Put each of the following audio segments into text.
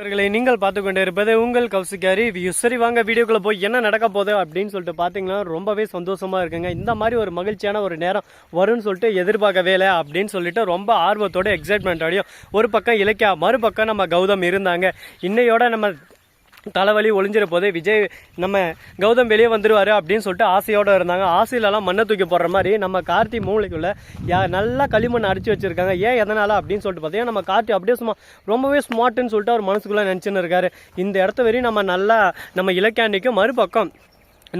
இவர்களை நீங்கள் பார்த்து கொண்டு இருப்பது உங்கள் கௌசிகாரி வியூ. சரி வாங்க வீடியோக்குள்ளே போய் என்ன நடக்க போகுது அப்படின்னு சொல்லிட்டு பார்த்தீங்கன்னா ரொம்பவே சந்தோஷமாக இருக்குங்க. இந்த மாதிரி ஒரு மகிழ்ச்சியான ஒரு நேரம் வரும்னு சொல்லிட்டு எதிர்பார்க்கவே இல்லை அப்படின்னு சொல்லிட்டு ரொம்ப ஆர்வத்தோட எக்ஸைட்மெண்ட் அடையும் ஒரு பக்கம் இலக்கியா மறுபக்கம் நம்ம கௌதம் இருந்தாங்க. இன்னையோட நம்ம தலைவலி ஒளிஞ்சிற போது விஜய் நம்ம கௌதம் வெளியே வந்துடுவார் அப்படின்னு சொல்லிட்டு ஆசையோடு இருந்தாங்க. ஆசையிலலாம் மண்ணை தூக்கி போடுற மாதிரி நம்ம கார்த்தி மூளைக்குள்ள யா நல்லா களிமண் அடிச்சு வச்சிருக்காங்க. ஏன் எதனால அப்படின்னு சொல்லிட்டு பார்த்தீங்கன்னா நம்ம கார்த்தி அப்படியே சும்மா ரொம்பவே ஸ்மார்ட்டுன்னு சொல்லிட்டு அவர் மனசுக்குள்ளே நினச்சின்னு இருக்காரு. இந்த இடத்த வரையும் நம்ம நல்லா நம்ம இலக்கியாண்டிக்கும் மறுபக்கம்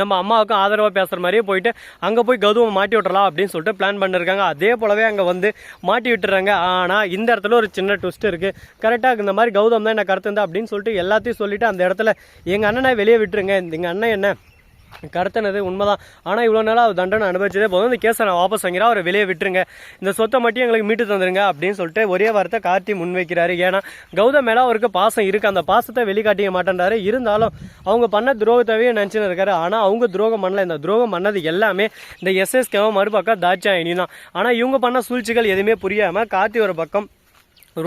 நம்ம அம்மாவுக்கும் ஆதரவாக பேசுகிற மாதிரியே போயிட்டு அங்கே போய் கௌதம மாட்டி விட்டுறலாம் அப்படின்னு சொல்லிட்டு பிளான் பண்ணிருக்காங்க. அதே போலவே அங்கே வந்து மாட்டி விட்டுறாங்க. ஆனால் இந்த இடத்துல ஒரு சின்ன ட்விஸ்ட் இருக்குது கரெக்டாக இந்த மாதிரி கௌதம் தான் என்ன கருத்து இருந்தா அப்படின்னு சொல்லிட்டு எல்லாத்தையும் சொல்லிட்டு அந்த இடத்துல எங்கள் அண்ணனை வெளியே விட்டுருங்க. எங்கள் அண்ணன் என்ன கடத்தினது உண்மைதான். ஆனால் இவ்வளோ நாளாக அவர் தண்டனை அனுபவிச்சதே போதும். இந்த கேஸை நான் வாபஸ் வாங்கிறேன் அவரை வெளியே விட்டுருங்க. இந்த சொத்தை மட்டும் எங்களுக்கு மீட்டு தந்துருங்க அப்படின்னு சொல்லிட்டு ஒரே வாரத்தை கார்த்தி முன்வைக்கிறாரு. ஏன்னா கௌதம் மேலே அவருக்கு பாசம் இருக்குது அந்த பாசத்தை வெளிக்காட்டிக்க மாட்டேன்றாரு. இருந்தாலும் அவங்க பண்ண துரோகத்தவே நினச்சின்னு இருக்காரு. ஆனால் அவங்க துரோகம் பண்ணல. இந்த துரோகம் பண்ணது எல்லாமே இந்த எஸ்எஸ்கேவும் மறுபக்கம் தாட்சாயினி தான் ஆனால் இவங்க பண்ண சூழ்ச்சிகள் எதுவுமே புரியாமல் கார்த்தி ஒரு பக்கம்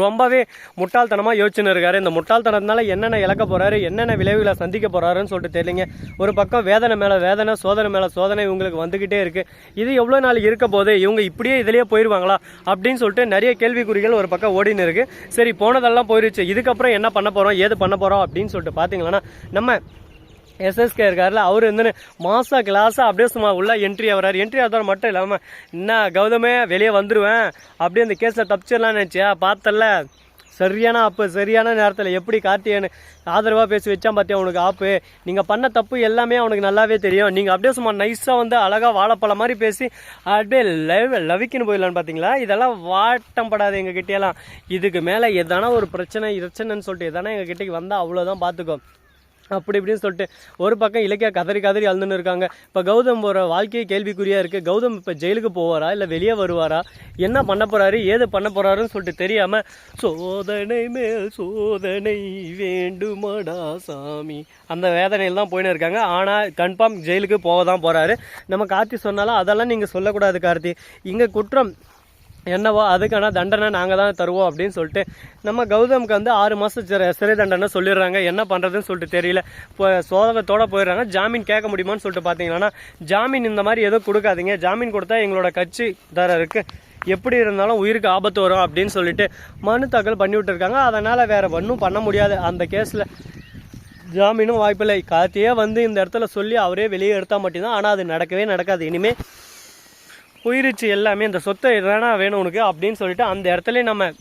ரொம்பவே முட்டாள்தனமாக யோசிச்சுன்னு இருக்காரு. இந்த முட்டாள்தனத்தினால என்னென்ன இழக்க போறாரு என்னென்ன விளைவுகளை சந்திக்க போறாருன்னு சொல்லிட்டு தெரியலங்க. ஒரு பக்கம் வேதனை மேலே வேதனை சோதனை மேலே சோதனை இவங்களுக்கு வந்துக்கிட்டே இருக்கு. இது எவ்வளோ நாள் இருக்க போது இவங்க இப்படியே இதிலேயே போயிடுவாங்களா அப்படின்னு சொல்லிட்டு நிறைய கேள்விக்குறிகள் ஒரு பக்கம் ஓடின்னு இருக்கு. சரி போனதெல்லாம் போயிருச்சு இதுக்கப்புறம் என்ன பண்ண போறோம் ஏது பண்ண போறோம் அப்படின்னு சொல்லிட்டு பார்த்தீங்கன்னா நம்ம எஸ்எஸ்கே இருக்கார்ல அவர் வந்து மாசா கிளாஸாக அப்படியே சும்மா உள்ள என்ட்ரி ஆகிறார் என்ட்ரி ஆகிறது மட்டும் இல்லாமல் என்ன கௌதமே வெளியே வந்துடுவேன் அப்படியே அந்த கேஸில் தப்பிச்சிடலாம்னு நினச்சியா? பார்த்தல சரியான ஆப்பு சரியான நேரத்தில் எப்படி கார்த்தியன்னு ஆதரவாக பேசி வச்சா பார்த்தியா அவனுக்கு ஆப்பு? நீங்கள் பண்ண தப்பு எல்லாமே அவனுக்கு நல்லாவே தெரியும். நீங்கள் அப்படியே சும்மா நைஸாக வந்து அழகாக வாழைப்பழம் மாதிரி பேசி அப்படியே லவ் லவிக்குன்னு போயிடலான்னு பார்த்தீங்களா இதெல்லாம் வாட்டம் படாது எங்கள் கிட்டேலாம் இதுக்கு மேலே எதனா ஒரு பிரச்சனை பிரச்சனைன்னு சொல்லிட்டு எதனா எங்கள் கிட்டேக்கு வந்தால் அவ்வளோதான் பார்த்துக்கோ அப்படி இப்படின்னு சொல்லிட்டு ஒரு பக்கம் இலக்கியா கதறி கதறி அழுதுன்னு இருக்காங்க. இப்போ கௌதம் போகிற வாழ்க்கையே கேள்விக்குறியாக இருக்குது கௌதம் இப்போ ஜெயிலுக்கு போவாரா? இல்லை வெளியே வருவாரா? என்ன பண்ண போகிறாரு ஏது பண்ண போகிறாருன்னு சொல்லிட்டு தெரியாமல் சோதனை மேல் சோதனை வேண்டுமடா சாமி. அந்த வேதனையில் தான் போயின்னு இருக்காங்க. ஆனால் கன்ஃபார்ம் ஜெயிலுக்கு போக தான் போகிறாரு நம்ம கார்த்தி சொன்னாலும் அதெல்லாம் நீங்கள் சொல்லக்கூடாது கார்த்தி. இங்கே குற்றம் என்னவோ அதுக்கான தண்டனை நாங்கள் தான் தருவோம் அப்படின்னு சொல்லிட்டு நம்ம கௌதமுக்கு வந்து ஆறு மாதம் சிறை சிறை தண்டனை சொல்லிடுறாங்க. என்ன பண்ணுறதுன்னு சொல்லிட்டு தெரியல. இப்போ சோதகத்தோட போயிடுறாங்க. ஜாமீன் கேட்க முடியுமான்னு சொல்லிட்டு பார்த்தீங்கன்னா ஜாமீன் இந்த மாதிரி எதுவும் கொடுக்காதீங்க. ஜாமீன் கொடுத்தா எங்களோட கட்சி தரருக்கு எப்படி இருந்தாலும் உயிருக்கு ஆபத்து வரும் அப்படின்னு சொல்லிட்டு மனு தாக்கல் பண்ணி விட்டுருக்காங்க. அதனால் வேறு ஒன்றும் பண்ண முடியாது. அந்த கேஸில் ஜாமீனும் வாய்ப்பில்லை. கார்த்தியே வந்து இந்த இடத்துல சொல்லி அவரே வெளியே எடுத்தால் மட்டும்தான். ஆனால் அது நடக்கவே நடக்காது. இனிமேல் போயிருச்சு எல்லாமே இந்த சொத்தை தானே வேணும் உனக்கு அப்படின்னு சொல்லிட்டு அந்த இடத்துல நம்ம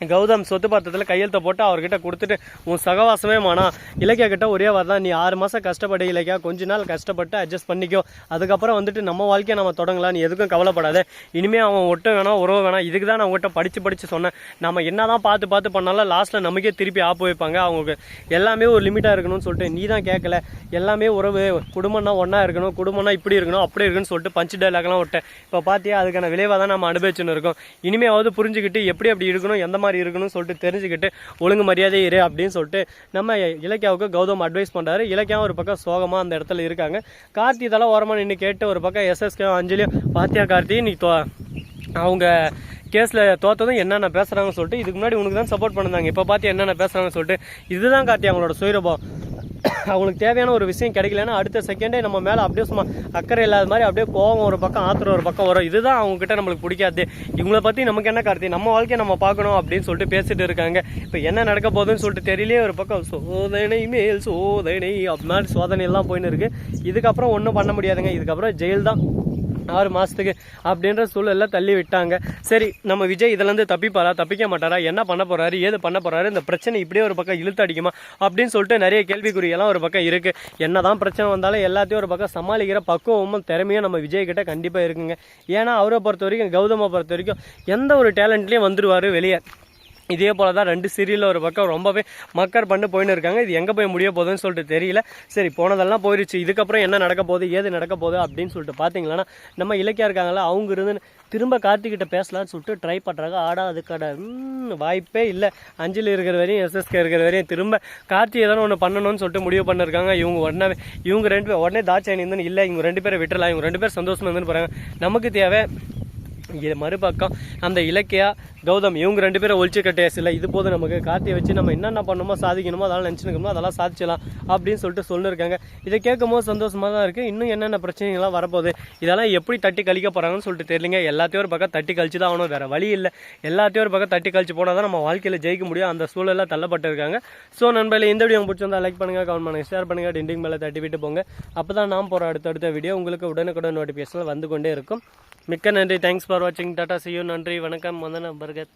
கௌதம் சொத்து பத்திரத்தில் கையெழுத்தை போட்டு அவர்கிட்ட கொடுத்துட்டு உன் சகவாசமே மானா இலக்கியா கிட்ட ஒரே வரதான் நீ ஆறு மாதம் கஷ்டப்படு இலக்கியா கொஞ்ச நாள் கஷ்டப்பட்டு அட்ஜஸ்ட் பண்ணிக்கோ. அதுக்கப்புறம் வந்துட்டு நம்ம வாழ்க்கையை நம்ம தொடங்கலாம். நீ எதுக்கும் கவலைப்படாத. இனிமேல் அவன் ஒட்ட வேணாம் உறவு வேணாம். இதுக்கு தான் நான் உங்கள்கிட்ட படித்து படித்து சொன்னேன். நம்ம என்ன தான் பார்த்து பார்த்து பண்ணாலும் லாஸ்ட்டில் நமக்கே திருப்பி ஆப்பு வைப்பாங்க. அவங்களுக்கு எல்லாமே ஒரு லிமிட்டாக இருக்கணும்னு சொல்லிட்டு நீ தான் கேட்கல. எல்லாமே உறவு குடும்பம்னா ஒன்றா இருக்கணும் குடும்பம்னா இப்படி இருக்கணும் அப்படி இருக்குன்னு சொல்லிட்டு பஞ்சு டைலாக்லாம் விட்டேன். இப்போ பார்த்தியா அதுக்கான விளைவாக தான் நம்ம அனுபவிச்சுன்னு இருக்கோம். இனிமேவாவது புரிஞ்சுக்கிட்டு எப்படி அப்படி இருக்கணும் எந்த மாதிரி இருக்கணும்னு சொல்லிட்டு தெரிஞ்சுக்கிட்டு ஒழுங்கு மரியாதை இரு அப்படின்னு சொல்லிட்டு நம்ம இலக்கியாவுக்கு கௌதம் அட்வைஸ் பண்ணுறாரு இலக்கியாவும் ஒரு பக்கம் சோகமாக அந்த இடத்துல இருக்காங்க. கார்த்தி இதெல்லாம் ஓரமாக நின்று கேட்டு ஒரு பக்கம் எஸ்எஸ்கே அஞ்சலியும் பாத்தியா கார்த்தி நீ தோ அவங்க கேஸில் தோத்ததும் என்னென்ன பேசுகிறாங்கன்னு சொல்லிட்டு இதுக்கு முன்னாடி உனக்கு தான் சப்போர்ட் பண்ணுறாங்க இப்போ பார்த்து என்னென்ன பேசுகிறாங்கன்னு சொல்லிட்டு இதுதான் கார்த்தி அவங்களோட சுயரூபம். அவங்களுக்கு தேவையான ஒரு விஷயம் கிடைக்கலன்னா அடுத்த செகண்டே நம்ம மேலே அப்படியே சும்மா அக்கறை இல்லாத மாதிரி அப்படியே போவோம் ஒரு பக்கம் ஆத்திரம் ஒரு பக்கம் வரும். இதுதான் அவங்க கிட்ட நம்மளுக்கு பிடிக்காது. இவங்கள பற்றி நமக்கு என்ன கருத்து? நம்ம வாழ்க்கையை நம்ம பார்க்கணும் அப்படின்னு சொல்லிட்டு பேசிட்டு இருக்காங்க. இப்போ என்ன நடக்க போகுதுன்னு சொல்லிட்டு தெரியலையே ஒரு பக்கம் சோதனை மேல் சோதனை அப்படி மாதிரி சோதனை எல்லாம் போயின்னு இருக்கு. இதுக்கப்புறம் ஒன்றும் பண்ண முடியாதுங்க. இதுக்கப்புறம் ஜெயில் தான். ஆறு மாதத்துக்கு அப்படின்ற சூழலில் தள்ளி விட்டாங்க. சரி நம்ம விஜய் இதுலேருந்து தப்பிப்பாரா? தப்பிக்க மாட்டாரா? என்ன பண்ண போகிறாரு ஏது பண்ண போகிறாரு இந்த பிரச்சனை இப்படியே ஒரு பக்கம் இழுத்து அடிக்குமா? அப்படின்னு சொல்லிட்டு நிறைய கேள்விக்குறியெல்லாம் ஒரு பக்கம் இருக்குது என்ன தான் பிரச்சனை வந்தாலும் எல்லாத்தையும் ஒரு பக்கம் சமாளிக்கிற பக்குவமும் திறமையும் நம்ம விஜய்கிட்ட கண்டிப்பாக இருக்குங்க. ஏன்னா அவரை பொறுத்த வரைக்கும் கௌதமை பொறுத்த வரைக்கும் எந்த ஒரு டேலண்ட்லேயும் வந்துடுவார் வெளியே. இதே போல தான் ரெண்டு சீரியலில் ஒரு பக்கம் ரொம்பவே மக்கர் பண்ணி போயின்னு இருக்காங்க. இது எங்கே போய் முடிய போகுதுன்னு சொல்லிட்டு தெரியல. சரி போனதெல்லாம் போயிருச்சு. இதுக்கப்புறம் என்ன நடக்க போகுது ஏது நடக்க போகுது அப்படின்னு சொல்லிட்டு பார்த்தீங்களன்னா நம்ம இலக்கியா இருக்காங்களா அவங்க இருந்து திரும்ப கார்த்திகிட்ட பேசலாம்னு சொல்லிட்டு ட்ரை பண்ணுறாங்க ஆடா அதுக்கான வாய்ப்பே இல்லை. அஞ்சலி இருக்கிற வரையும் எஸ்எஸ்கே இருக்கிற வரையும் திரும்ப கார்த்தி ஏதாவது ஒன்று பண்ணணும்னு சொல்லிட்டு முடிவு பண்ணிருக்காங்க. இவங்க உடனே இவங்க ரெண்டு பேர் உடனே தாட்சாயணி இருந்து இல்லை. இவங்க ரெண்டு பேரை விட்டுறலாம். இவங்க ரெண்டு பேர் சந்தோஷமா இருந்துன்னு போகிறாங்க நமக்கு தேவை இது மறுபக்கம் அந்த இலக்கியா கௌதம் இவங்க ரெண்டு பேரும் ஒழிச்சு கட்டையா சில இது போதும் நமக்கு கார்த்தியை வச்சு நம்ம என்னென்ன பண்ணணுமோ சாதிக்கணுமோ அதெல்லாம் நினச்சிக்கணுமோ அதெல்லாம் சாதிச்சலாம் அப்படின்னு சொல்லிட்டு சொல்லியிருக்காங்க இதை கேட்கும் போது சந்தோஷமாக தான் இருக்குது இன்னும் என்னென்ன பிரச்சனைகள்லாம் வரப்போகுது? இதெல்லாம் எப்படி தட்டி கழிக்க போகிறாங்கன்னு சொல்லிட்டு தெரியலங்க. எல்லாத்தையும் ஒரு பக்கம் தட்டி கழிச்சு தான் ஆகணும். வேறு வழி இல்லை. எல்லாத்தையும் ஒரு பக்கம் தட்டி கழிச்சு போனால் தான் நம்ம வாழ்க்கையில் ஜெயிக்க முடியும். அந்த சூழலில் தள்ளப்பட்டிருக்காங்க. ஸோ நண்பர்களே இந்த வீடியோ உங்களுக்கு பிடிச்சிருந்தா லைக் பண்ணுங்கள் கமெண்ட் பண்ணுங்கள் ஷேர் பண்ணுங்கள் டிண்டிங் மேலே தட்டி விட்டு போங்க. அப்போ தான் நான் போகிற அடுத்தடுத்த வீடியோ உங்களுக்கு உடனுக்குடன் நோட்டிஃபிகேஷன் வந்து கொண்டே இருக்கும். மிக்க நன்றி. தேங்க்ஸ் ஃபார் வாட்சிங் டாட்டா சியூ நன்றி. வணக்கம். வந்தன பர்கத்